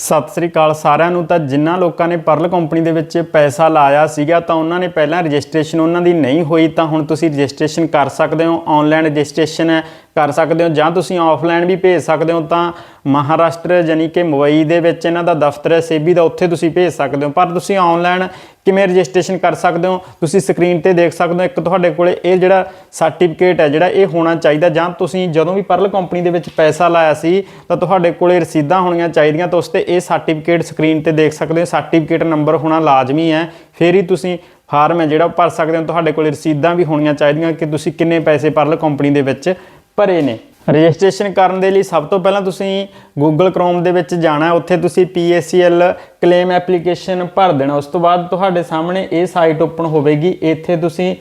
ਸਤਿ ਸ੍ਰੀ ਅਕਾਲ ਸਾਰਿਆਂ ਨੂੰ ਤਾਂ ਜਿਨ੍ਹਾਂ ਲੋਕਾਂ ਨੇ ਪਰਲ ਕੰਪਨੀ ਦੇ ਵਿੱਚ ਪੈਸਾ ਲਾਇਆ ਸੀਗਾ ਤਾਂ ਉਹਨਾਂ ਨੇ ਪਹਿਲਾਂ ਰਜਿਸਟ੍ਰੇਸ਼ਨ ਉਹਨਾਂ ਦੀ ਨਹੀਂ ਹੋਈ ਤਾਂ ਹੁਣ ਤੁਸੀਂ ਰਜਿਸਟ੍ਰੇਸ਼ਨ ਕਰ ਸਕਦੇ ਹੋ। ਆਨਲਾਈਨ ਰਜਿਸਟ੍ਰੇਸ਼ਨ ਹੈ ਕਰ ਸਕਦੇ ਹੋ ਜਾਂ ਤੁਸੀਂ ਆਫਲਾਈਨ ਵੀ ਭੇਜ ਸਕਦੇ ਹੋ ਤਾਂ ਮਹਾਰਾਸ਼ਟਰ ਯਾਨੀ ਕਿ ਮੁੰਬਈ ਦੇ ਵਿੱਚ ਇਹਨਾਂ ਦਾ ਦਫ਼ਤਰ ਹੈ, ਸੇਬੀ ਦਾ ਉੱਥੇ ਤੁਸੀਂ ਭੇਜ ਸਕਦੇ ਹੋ। ਪਰ ਤੁਸੀਂ ਆਨਲਾਈਨ ਕਿਵੇਂ ਰਜਿਸਟ੍ਰੇਸ਼ਨ ਕਰ ਸਕਦੇ ਹੋ? ਤੁਸੀਂ ਸਕਰੀਨ ਤੇ ਦੇਖ ਸਕਦੇ ਹੋ, ਇੱਕ ਤੁਹਾਡੇ ਕੋਲੇ ਇਹ ਜਿਹੜਾ ਸਰਟੀਫਿਕੇਟ ਹੈ, ਜਿਹੜਾ ਇਹ ਹੋਣਾ ਚਾਹੀਦਾ ਜਾਂ ਤੁਸੀਂ ਜਦੋਂ ਵੀ ਪਰਲ ਕੰਪਨੀ ਦੇ ਵਿੱਚ ਪੈਸਾ ਲਾਇਆ ਸੀ, ਤਾਂ ਤੁਹਾਡੇ ਕੋਲੇ ਰਸੀਦਾਂ ਹੋਣੀਆਂ ਚਾਹੀਦੀਆਂ, ਤਾਂ ਉਸ ਤੇ ਇਹ ਸਰਟੀਫਿਕੇਟ ਸਕਰੀਨ ਤੇ ਦੇਖ ਸਕਦੇ ਹੋ। ਸਰਟੀਫਿਕੇਟ ਨੰਬਰ ਹੋਣਾ ਲਾਜ਼ਮੀ ਹੈ। ਫਿਰ ਹੀ ਤੁਸੀਂ ਫਾਰਮ ਹੈ ਜਿਹੜਾ ਉਹ ਭਰ ਸਕਦੇ ਹੋ। ਤੁਹਾਡੇ ਕੋਲੇ ਰਸੀਦਾਂ ਵੀ ਹੋਣੀਆਂ ਚਾਹੀਦੀਆਂ ਕਿ ਤੁਸੀਂ ਕਿੰਨੇ ਪੈਸੇ ਪਰਲ ਕੰਪਨੀ ਦੇ ਵਿੱਚ ਭਰੇ ਨੇ। ਰਜਿਸਟ੍ਰੇਸ਼ਨ ਕਰਨ ਦੇ ਲਈ ਸਭ ਤੋਂ ਪਹਿਲਾਂ ਤੁਸੀਂ Google Chrome ਦੇ ਵਿੱਚ ਜਾਣਾ ਉੱਥੇ ਤੁਸੀਂ PACL ਕਲੇਮ ਐਪਲੀਕੇਸ਼ਨ ਭਰ ਦੇਣਾ। ਉਸ ਤੋਂ ਬਾਅਦ ਤੁਹਾਡੇ ਸਾਹਮਣੇ ਇਹ ਸਾਈਟ ਓਪਨ ਹੋਵੇਗੀ। ਇੱਥੇ ਤੁਸੀਂ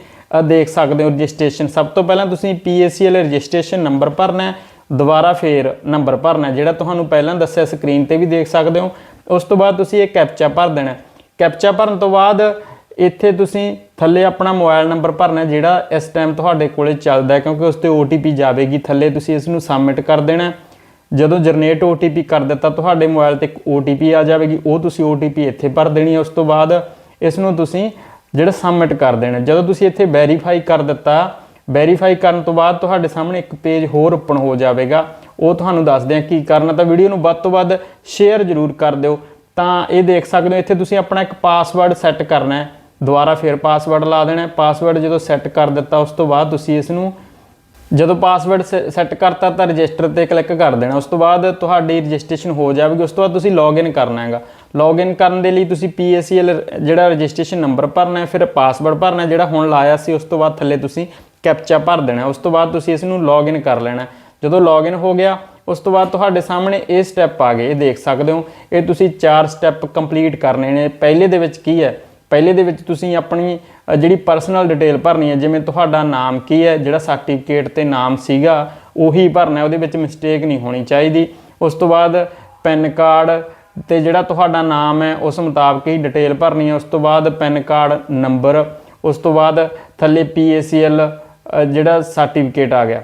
ਦੇਖ ਸਕਦੇ ਹੋ ਰਜਿਸਟ੍ਰੇਸ਼ਨ। ਸਭ ਤੋਂ ਪਹਿਲਾਂ ਤੁਸੀਂ PACL ਰਜਿਸਟ੍ਰੇਸ਼ਨ ਨੰਬਰ ਭਰਨਾ ਹੈ। ਦੁਬਾਰਾ ਫੇਰ ਨੰਬਰ ਭਰਨਾ ਜਿਹੜਾ ਤੁਹਾਨੂੰ ਪਹਿਲਾਂ ਦੱਸਿਆ ਸਕਰੀਨ ਤੇ ਵੀ ਦੇਖ ਸਕਦੇ ਹੋ। ਉਸ ਤੋਂ ਬਾਅਦ ਤੁਸੀਂ ਇਹ ਕੈਪਚਾ ਭਰ ਦੇਣਾ ਕੈਪਚਾ ਭਰਨ ਤੋਂ ਬਾਅਦ ਇੱਥੇ ਤੁਸੀਂ ਥੱਲੇ ਆਪਣਾ ਮੋਬਾਈਲ ਨੰਬਰ ਭਰਨਾ ਜਿਹੜਾ ਇਸ ਟਾਈਮ ਤੁਹਾਡੇ ਕੋਲੇ ਚੱਲਦਾ ਹੈ, ਕਿਉਂਕਿ ਉਸ ਤੇ OTP ਜਾਵੇਗੀ। ਥੱਲੇ ਤੁਸੀਂ ਇਸ ਨੂੰ ਸਬਮਿਟ ਕਰ ਦੇਣਾ ਜਦੋਂ ਜਨਰੇਟ OTP ਕਰ ਦਿੱਤਾ, ਤੁਹਾਡੇ ਮੋਬਾਈਲ ਤੇ ਇੱਕ OTP ਆ ਜਾਵੇਗੀ। ਉਹ ਤੁਸੀਂ OTP ਇੱਥੇ ਭਰ ਦੇਣੀ ਹੈ। ਉਸ ਤੋਂ ਬਾਅਦ ਇਸ ਨੂੰ ਤੁਸੀਂ ਜਿਹੜਾ ਸਬਮਿਟ ਕਰ ਦੇਣਾ ਜਦੋਂ ਤੁਸੀਂ ਇੱਥੇ ਵੈਰੀਫਾਈ ਕਰ ਦਿੱਤਾ ਵੈਰੀਫਾਈ ਕਰਨ ਤੋਂ ਬਾਅਦ ਤੁਹਾਡੇ ਸਾਹਮਣੇ ਇੱਕ ਪੇਜ ਹੋਰ ਓਪਨ ਹੋ ਜਾਵੇਗਾ। ਉਹ ਤੁਹਾਨੂੰ ਦੱਸਦੇ ਆ ਕੀ ਕਰਨਾ ਤਾਂ ਵੀਡੀਓ ਨੂੰ ਵੱਧ ਤੋਂ ਵੱਧ ਸ਼ੇਅਰ ਜ਼ਰੂਰ ਕਰ ਦਿਓ। ਤਾਂ ਇਹ ਦੇਖ ਸਕਦੇ ਹੋ, ਇੱਥੇ ਤੁਸੀਂ ਆਪਣਾ ਇੱਕ ਪਾਸਵਰਡ ਸੈੱਟ ਕਰਨਾ ਹੈ। ਦੁਬਾਰਾ ਫਿਰ ਪਾਸਵਰਡ ਲਾ ਦੇਣਾ ਪਾਸਵਰਡ ਜਦੋਂ ਸੈੱਟ ਕਰ ਦਿੱਤਾ, ਉਸ ਤੋਂ ਬਾਅਦ ਤੁਸੀਂ ਇਸ ਨੂੰ ਜਦੋਂ ਪਾਸਵਰਡ ਸੈੱਟ ਕਰਤਾ ਤਾਂ ਰਜਿਸਟਰ ਤੇ ਕਲਿੱਕ ਕਰ ਦੇਣਾ। ਉਸ ਤੋਂ ਬਾਅਦ ਤੁਹਾਡੀ ਰਜਿਸਟ੍ਰੇਸ਼ਨ ਹੋ ਜਾਵੇਗੀ। ਉਸ ਤੋਂ ਬਾਅਦ ਤੁਸੀਂ ਲੌਗਇਨ ਕਰਨਾ ਹੈਗਾ। ਲੌਗਇਨ ਕਰਨ ਦੇ ਲਈ ਤੁਸੀਂ PACL ਜਿਹੜਾ ਰਜਿਸਟ੍ਰੇਸ਼ਨ ਨੰਬਰ ਭਰਨਾ ਹੈ, ਫਿਰ ਪਾਸਵਰਡ ਭਰਨਾ ਜਿਹੜਾ ਹੁਣ ਲਾਇਆ ਸੀ, ਉਸ ਤੋਂ ਬਾਅਦ ਥੱਲੇ ਤੁਸੀਂ ਕੈਪਚਾ ਭਰ ਦੇਣਾ ਉਸ ਤੋਂ ਬਾਅਦ ਤੁਸੀਂ ਇਸ ਨੂੰ ਲੌਗਇਨ ਕਰ ਲੈਣਾ ਜਦੋਂ ਲੌਗਇਨ ਹੋ ਗਿਆ, ਉਸ ਤੋਂ ਬਾਅਦ ਤੁਹਾਡੇ ਸਾਹਮਣੇ ਇਹ ਸਟੈਪ ਆ ਗਏ। ਇਹ ਦੇਖ ਸਕਦੇ ਹੋ। ਇਹ ਤੁਸੀਂ ਚਾਰ ਸਟੈਪ ਕੰਪਲੀਟ ਕਰਨੇ ਨੇ। ਪਹਿਲੇ ਦੇ ਵਿੱਚ ਕੀ ਹੈ? ਪਹਿਲੇ ਦੇ ਵਿੱਚ ਤੁਸੀਂ ਆਪਣੀ ਜਿਹੜੀ ਪਰਸਨਲ ਡਿਟੇਲ ਭਰਨੀ ਹੈ ਜਿਵੇਂ ਤੁਹਾਡਾ ਨਾਮ ਕੀ ਹੈ ਜਿਹੜਾ ਸਰਟੀਫਿਕੇਟ ਤੇ ਨਾਮ ਸੀਗਾ ਉਹੀ ਭਰਨਾ ਉਹਦੇ ਵਿੱਚ ਮਿਸਟੇਕ ਨਹੀਂ ਹੋਣੀ ਚਾਹੀਦੀ। ਉਸ ਤੋਂ ਬਾਅਦ ਪੈਨ ਕਾਰਡ ਤੇ ਜਿਹੜਾ ਤੁਹਾਡਾ ਨਾਮ ਹੈ ਉਸ ਮੁਤਾਬਕ ਹੀ ਡਿਟੇਲ ਭਰਨੀ ਹੈ। ਉਸ ਤੋਂ ਬਾਅਦ ਪੈਨ ਕਾਰਡ ਨੰਬਰ ਉਸ ਤੋਂ ਬਾਅਦ ਥੱਲੇ PACL ਅ, ਜਿਹੜਾ ਸਰਟੀਫਿਕੇਟ ਆ ਗਿਆ।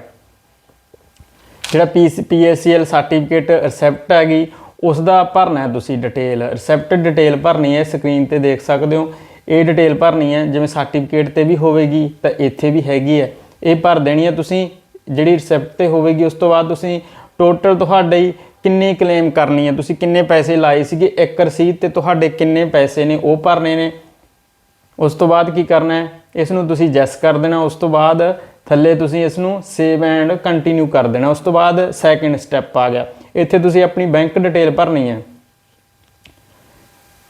ਜਿਹੜਾ PACL ਸਰਟੀਫਿਕੇਟ ਰਿਸੈਪਟ ਹੈਗੀ ਉਸ ਦਾ ਭਰਨਾ ਹੈ। ਤੁਸੀਂ ਡਿਟੇਲ ਰਿਸੈਪਟ ਡਿਟੇਲ ਭਰਨੀ ਹੈ। ਸਕਰੀਨ ਤੇ ਦੇਖ ਸਕਦੇ ਹੋ। ਇਹ ਡਿਟੇਲ ਭਰਨੀ ਹੈ। ਜਿਵੇਂ ਸਰਟੀਫਿਕੇਟ ਤੇ ਵੀ ਹੋਵੇਗੀ, ਤਾਂ ਇੱਥੇ ਵੀ ਹੈਗੀ ਹੈ। ਇਹ ਭਰ ਦੇਣੀ ਹੈ ਤੁਸੀਂ। ਜਿਹੜੀ ਰਿਸੈਪਟ ਤੇ ਹੋਵੇਗੀ, ਉਸ ਤੋਂ ਬਾਅਦ ਤੁਸੀਂ ਟੋਟਲ ਤੁਹਾਡੇ ਕਿੰਨੀ ਕਲੇਮ ਕਰਨੀ ਹੈ। ਤੁਸੀਂ ਕਿੰਨੇ ਪੈਸੇ ਲਾਏ ਸੀਗੇ, ਇੱਕ ਰਸੀਦ ਤੇ ਤੁਹਾਡੇ ਕਿੰਨੇ ਪੈਸੇ ਨੇ, ਉਹ ਭਰਨੇ ਨੇ। ਉਸ ਤੋਂ ਬਾਅਦ ਕੀ ਕਰਨਾ ਹੈ? ਇਸ ਨੂੰ ਤੁਸੀਂ ਜੈਸ ਕਰ ਦੇਣਾ। ਉਸ ਤੋਂ ਬਾਅਦ ਥੱਲੇ ਤੁਸੀਂ ਇਸ ਨੂੰ ਸੇਵ ਐਂਡ ਕੰਟੀਨਿਊ ਕਰ ਦੇਣਾ। ਉਸ ਤੋਂ ਬਾਅਦ ਸੈਕਿੰਡ ਸਟੈਪ ਆ ਗਿਆ। ਇੱਥੇ ਤੁਸੀਂ ਆਪਣੀ ਬੈਂਕ ਡਿਟੇਲ ਭਰਨੀ ਹੈ।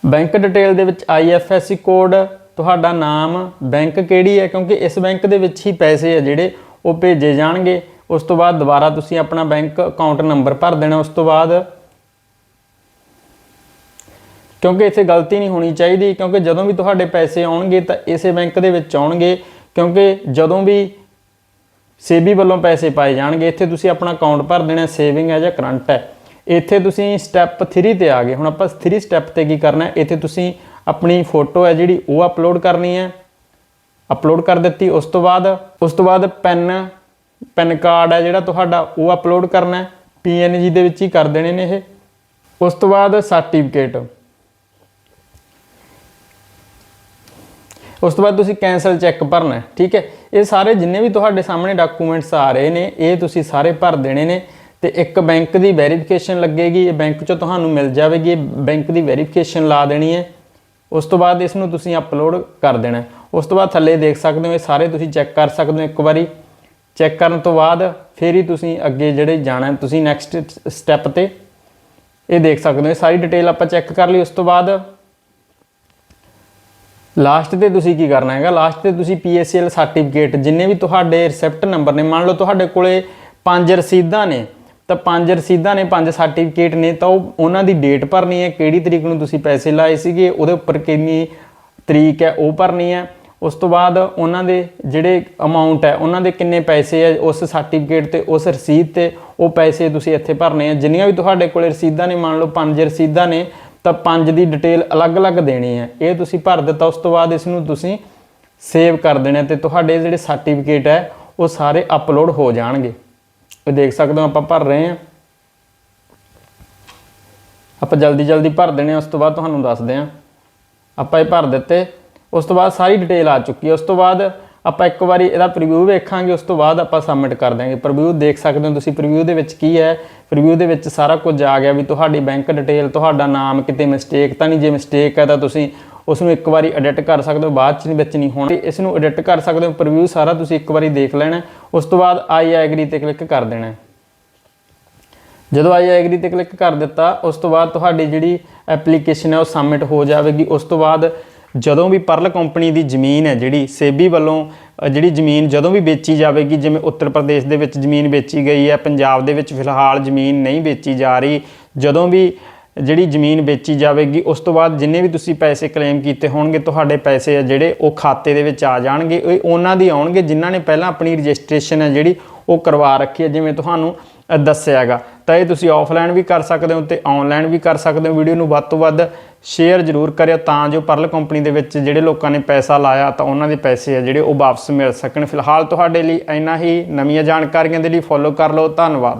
ਬੈਂਕ ਡਿਟੇਲ ਦੇ ਵਿੱਚ IFSC ਕੋਡ ਤੁਹਾਡਾ ਨਾਮ ਬੈਂਕ ਕਿਹੜੀ ਹੈ? ਕਿਉਂਕਿ ਇਸ ਬੈਂਕ ਦੇ ਵਿੱਚ ਹੀ ਪੈਸੇ ਆ ਜਿਹੜੇ ਉਹ ਭੇਜੇ ਜਾਣਗੇ। ਉਸ ਤੋਂ ਬਾਅਦ ਦੁਬਾਰਾ ਤੁਸੀਂ ਆਪਣਾ ਬੈਂਕ ਅਕਾਊਂਟ ਨੰਬਰ ਭਰ ਦੇਣਾ। ਉਸ ਤੋਂ ਬਾਅਦ ਕਿਉਂਕਿ ਇੱਥੇ ਗਲਤੀ ਨਹੀਂ ਹੋਣੀ ਚਾਹੀਦੀ, ਕਿਉਂਕਿ ਜਦੋਂ ਵੀ ਤੁਹਾਡੇ ਪੈਸੇ ਆਉਣਗੇ ਤਾਂ ਇਸੇ ਬੈਂਕ ਦੇ ਵਿੱਚ ਆਉਣਗੇ। ਕਿਉਂਕਿ ਜਦੋਂ ਵੀ ਸੇਬੀ ਵੱਲੋਂ ਪੈਸੇ ਪਾਏ ਜਾਣਗੇ। ਇੱਥੇ ਤੁਸੀਂ ਆਪਣਾ ਅਕਾਊਂਟ ਭਰ ਦੇਣਾ ਸੇਵਿੰਗ ਹੈ ਜਾਂ ਕਰੰਟ ਹੈ। ਇੱਥੇ ਤੁਸੀਂ ਸਟੈਪ 3 ਤੇ ਆ ਗਏ। ਹੁਣ ਆਪਾਂ 3 ਸਟੈਪ ਤੇ ਕੀ ਕਰਨਾ ਹੈ? ਇੱਥੇ ਤੁਸੀਂ ਆਪਣੀ ਫੋਟੋ ਹੈ ਜਿਹੜੀ ਉਹ ਅਪਲੋਡ ਕਰਨੀ ਹੈ। ਅਪਲੋਡ ਕਰ ਦਿੱਤੀ। ਉਸ ਤੋਂ ਬਾਅਦ, ਉਸ ਤੋਂ ਬਾਅਦ ਪੈਨ ਪੈਨ ਕਾਰਡ ਹੈ ਜਿਹੜਾ ਤੁਹਾਡਾ, ਉਹ ਅਪਲੋਡ ਕਰਨਾ ਹੈ। PNG ਦੇ ਵਿੱਚ ਹੀ ਕਰ ਦੇਣੇ ਨੇ ਇਹ। ਉਸ ਤੋਂ ਬਾਅਦ ਸਰਟੀਫਿਕੇਟ ਉਸ ਤੋਂ ਬਾਅਦ ਤੁਸੀਂ ਕੈਂਸਲ ਚੈੱਕ ਭਰਨਾ ਠੀਕ ਹੈ? ਇਹ ਸਾਰੇ ਜਿੰਨੇ ਵੀ ਤੁਹਾਡੇ ਸਾਹਮਣੇ ਡਾਕੂਮੈਂਟਸ ਆ ਰਹੇ ਨੇ, ਇਹ ਤੁਸੀਂ ਸਾਰੇ ਭਰ ਦੇਣੇ ਨੇ ਤੇ ਇੱਕ ਬੈਂਕ ਦੀ ਵੈਰੀਫਿਕੇਸ਼ਨ ਲੱਗੇਗੀ, ਇਹ ਬੈਂਕ ਚੋਂ ਤੁਹਾਨੂੰ ਮਿਲ ਜਾਵੇਗੀ ਬੈਂਕ ਦੀ ਵੈਰੀਫਿਕੇਸ਼ਨ ਲਾ ਦੇਣੀ ਹੈ। ਉਸ ਤੋਂ ਬਾਅਦ ਇਸ ਨੂੰ ਤੁਸੀਂ ਅਪਲੋਡ ਕਰ ਦੇਣਾ ਉਸ ਤੋਂ ਬਾਅਦ ਥੱਲੇ ਦੇਖ ਸਕਦੇ ਹੋ, ਇਹ ਸਾਰੇ ਤੁਸੀਂ ਚੈੱਕ ਕਰ ਸਕਦੇ ਹੋ ਇੱਕ ਵਾਰੀ। ਚੈੱਕ ਕਰਨ ਤੋਂ ਬਾਅਦ ਫਿਰ ਹੀ ਤੁਸੀਂ ਅੱਗੇ ਜਿਹੜੇ ਜਾਣਾ ਤੁਸੀਂ ਨੈਕਸਟ ਸਟੈਪ ਤੇ ਇਹ ਦੇਖ ਸਕਦੇ ਹੋ ਸਾਰੀ ਡਿਟੇਲ ਆਪਾਂ ਚੈੱਕ ਕਰ ਲਈ। ਉਸ ਤੋਂ ਬਾਅਦ ਲਾਸਟ ਤੇ ਤੁਸੀਂ ਕੀ ਕਰਨਾ ਹੈਗਾ? ਲਾਸਟ ਤੇ ਤੁਸੀਂ PACL ਸਰਟੀਫਿਕੇਟ ਜਿੰਨੇ ਵੀ ਤੁਹਾਡੇ ਰਿਸੈਪਟ ਨੰਬਰ ਨੇ, ਮੰਨ ਲਓ ਤੁਹਾਡੇ ਕੋਲੇ ਪੰਜ ਰਸੀਦਾਂ ਨੇ, ਤਾਂ ਪੰਜ ਰਸੀਦਾਂ ਨੇ, ਪੰਜ ਸਰਟੀਫਿਕੇਟ ਨੇ, ਤਾਂ ਉਹ ਉਹਨਾਂ ਦੀ ਡੇਟ ਭਰਨੀ ਹੈ, ਕਿਹੜੀ ਤਰੀਕ ਨੂੰ ਤੁਸੀਂ ਪੈਸੇ ਲਾਏ ਸੀਗੇ, ਉਹਦੇ ਉੱਪਰ ਕਿੰਨੀ ਤਰੀਕ ਹੈ, ਉਹ ਭਰਨੀ ਹੈ। ਉਸ ਤੋਂ ਬਾਅਦ ਉਹਨਾਂ ਦੇ ਜਿਹੜੇ ਅਮਾਉਂਟ ਹੈ, ਉਹਨਾਂ ਦੇ ਕਿੰਨੇ ਪੈਸੇ ਹੈ, ਉਸ ਸਰਟੀਫਿਕੇਟ ਤੇ, ਉਸ ਰਸੀਦ ਤੇ, ਉਹ ਪੈਸੇ ਤੁਸੀਂ ਇੱਥੇ ਭਰਨੇ ਆ ਜਿੰਨੀਆਂ ਵੀ ਤੁਹਾਡੇ ਕੋਲੇ ਰਸੀਦਾਂ ਨੇ, ਮੰਨ ਲਓ ਪੰਜ ਰਸੀਦਾਂ ਨੇ ਤਾਂ ਪੰਜ ਦੀ ਡਿਟੇਲ ਅਲੱਗ-ਅਲੱਗ ਦੇਣੀ ਹੈ। ਇਹ ਤੁਸੀਂ ਭਰ ਦਿੱਤਾ ਉਸ ਤੋਂ ਬਾਅਦ ਇਸ ਨੂੰ ਤੁਸੀਂ ਸੇਵ ਕਰ ਦੇਣਾ ਤੇ ਤੁਹਾਡੇ ਜਿਹੜੇ ਸਰਟੀਫਿਕੇਟ ਹੈ ਉਹ ਸਾਰੇ ਅਪਲੋਡ ਹੋ ਜਾਣਗੇ। ਇਹ ਦੇਖ ਸਕਦੇ ਹੋ ਆਪਾਂ ਭਰ ਰਹੇ ਹਾਂ। ਆਪਾਂ ਜਲਦੀ ਜਲਦੀ ਭਰ ਦੇਣੇ ਆ, ਉਸ ਤੋਂ ਬਾਅਦ ਤੁਹਾਨੂੰ ਦੱਸਦੇ ਹਾਂ। ਆਪਾਂ ਇਹ ਭਰ ਦਿੱਤੇ ਉਸ ਤੋਂ ਬਾਅਦ ਸਾਰੀ ਡਿਟੇਲ ਆ ਚੁੱਕੀ ਹੈ। ਉਸ ਤੋਂ ਬਾਅਦ ਆਪਾਂ ਇੱਕ ਵਾਰੀ ਇਹਦਾ ਪ੍ਰੀਵਿਊ ਵੇਖਾਂਗੇ, ਉਸ ਤੋਂ ਬਾਅਦ ਆਪਾਂ ਸਬਮਿਟ ਕਰ ਦਾਂਗੇ ਪ੍ਰੀਵਿਊ ਦੇਖ ਸਕਦੇ ਹੋ ਤੁਸੀਂ ਪ੍ਰੀਵਿਊ ਦੇ ਵਿੱਚ ਕੀ ਹੈ? ਪ੍ਰੀਵਿਊ ਦੇ ਵਿੱਚ ਸਾਰਾ ਕੁਝ ਆ ਗਿਆ ਵੀ ਤੁਹਾਡੀ ਬੈਂਕ ਡਿਟੇਲ ਤੁਹਾਡਾ ਨਾਮ, ਕਿਤੇ ਮਿਸਟੇਕ ਤਾਂ ਨਹੀਂ ਜੇ ਮਿਸਟੇਕ ਹੈ ਤਾਂ ਤੁਸੀਂ ਉਸ ਨੂੰ ਇੱਕ ਵਾਰੀ ਐਡਿਟ ਕਰ ਸਕਦੇ ਹੋ, ਬਾਅਦ ਚ ਵਿੱਚ ਨਹੀਂ ਹੋਣਾ। ਇਸ ਨੂੰ ਐਡਿਟ ਕਰ ਸਕਦੇ ਹੋ ਪ੍ਰੀਵਿਊ ਸਾਰਾ ਤੁਸੀਂ ਇੱਕ ਵਾਰੀ ਦੇਖ ਲੈਣਾ ਉਸ ਤੋਂ ਬਾਅਦ ਆਈ ਐਗਰੀ ਤੇ ਕਲਿੱਕ ਕਰ ਦੇਣਾ ਜਦੋਂ ਆਈ ਐਗਰੀ ਤੇ ਕਲਿੱਕ ਕਰ ਦਿੱਤਾ, ਉਸ ਤੋਂ ਬਾਅਦ ਤੁਹਾਡੀ ਜਿਹੜੀ ਐਪਲੀਕੇਸ਼ਨ ਹੈ ਉਹ ਸਬਮਿਟ ਹੋ ਜਾਵੇਗੀ। ਉਸ ਤੋਂ ਬਾਅਦ ਜਦੋਂ ਵੀ ਪਰਲ ਕੰਪਨੀ ਦੀ ਜ਼ਮੀਨ ਹੈ ਜਿਹੜੀ ਸੇਬੀ ਵੱਲੋਂ ਜਿਹੜੀ ਜ਼ਮੀਨ ਜਦੋਂ ਵੀ ਵੇਚੀ ਜਾਵੇਗੀ ਜਿਵੇਂ ਉੱਤਰ ਪ੍ਰਦੇਸ਼ ਦੇ ਵਿੱਚ ਜ਼ਮੀਨ ਵੇਚੀ ਗਈ ਹੈ ਪੰਜਾਬ ਦੇ ਵਿੱਚ ਫਿਲਹਾਲ ਜ਼ਮੀਨ ਨਹੀਂ ਵੇਚੀ ਜਾ ਰਹੀ ਜਦੋਂ ਵੀ ਜਿਹੜੀ ਜ਼ਮੀਨ ਵੇਚੀ ਜਾਵੇਗੀ ਉਸ ਤੋਂ ਬਾਅਦ ਜਿੰਨੇ ਵੀ ਤੁਸੀਂ ਪੈਸੇ ਕਲੇਮ ਕੀਤੇ ਹੋਣਗੇ ਤੁਹਾਡੇ ਪੈਸੇ ਆ ਜਿਹੜੇ ਉਹ ਖਾਤੇ ਦੇ ਵਿੱਚ ਆ ਜਾਣਗੇ ਇਹ ਉਹਨਾਂ ਦੀ ਆਉਣਗੇ ਜਿਨ੍ਹਾਂ ਨੇ ਪਹਿਲਾਂ ਆਪਣੀ ਰਜਿਸਟ੍ਰੇਸ਼ਨ ਹੈ ਜਿਹੜੀ ਉਹ ਕਰਵਾ ਰੱਖੀ ਹੈ ਜਿਵੇਂ ਤੁਹਾਨੂੰ ਅ, ਦੱਸਿਆ ਹੈਗਾ। ਤਾਂ ਇਹ ਤੁਸੀਂ ਆਫਲਾਈਨ ਵੀ ਕਰ ਸਕਦੇ ਹੋ ਤੇ ਆਨਲਾਈਨ ਵੀ ਕਰ ਸਕਦੇ ਹੋ। ਵੀਡੀਓ ਨੂੰ ਵੱਧ ਤੋਂ ਵੱਧ ਸ਼ੇਅਰ ਜ਼ਰੂਰ ਕਰਿਓ ਤਾਂ ਜੋ ਪਰਲ ਕੰਪਨੀ ਦੇ ਵਿੱਚ ਜਿਹੜੇ ਲੋਕਾਂ ਨੇ ਪੈਸਾ ਲਾਇਆ ਤਾਂ ਉਹਨਾਂ ਦੇ ਪੈਸੇ ਆ ਜਿਹੜੇ ਉਹ ਵਾਪਸ ਮਿਲ ਸਕਣ। ਫਿਲਹਾਲ ਤੁਹਾਡੇ ਲਈ ਇੰਨਾ ਹੀ। ਨਵੀਆਂ ਜਾਣਕਾਰੀਆਂ ਦੇ ਲਈ ਫੋਲੋ ਕਰ ਲਓ। ਧੰਨਵਾਦ।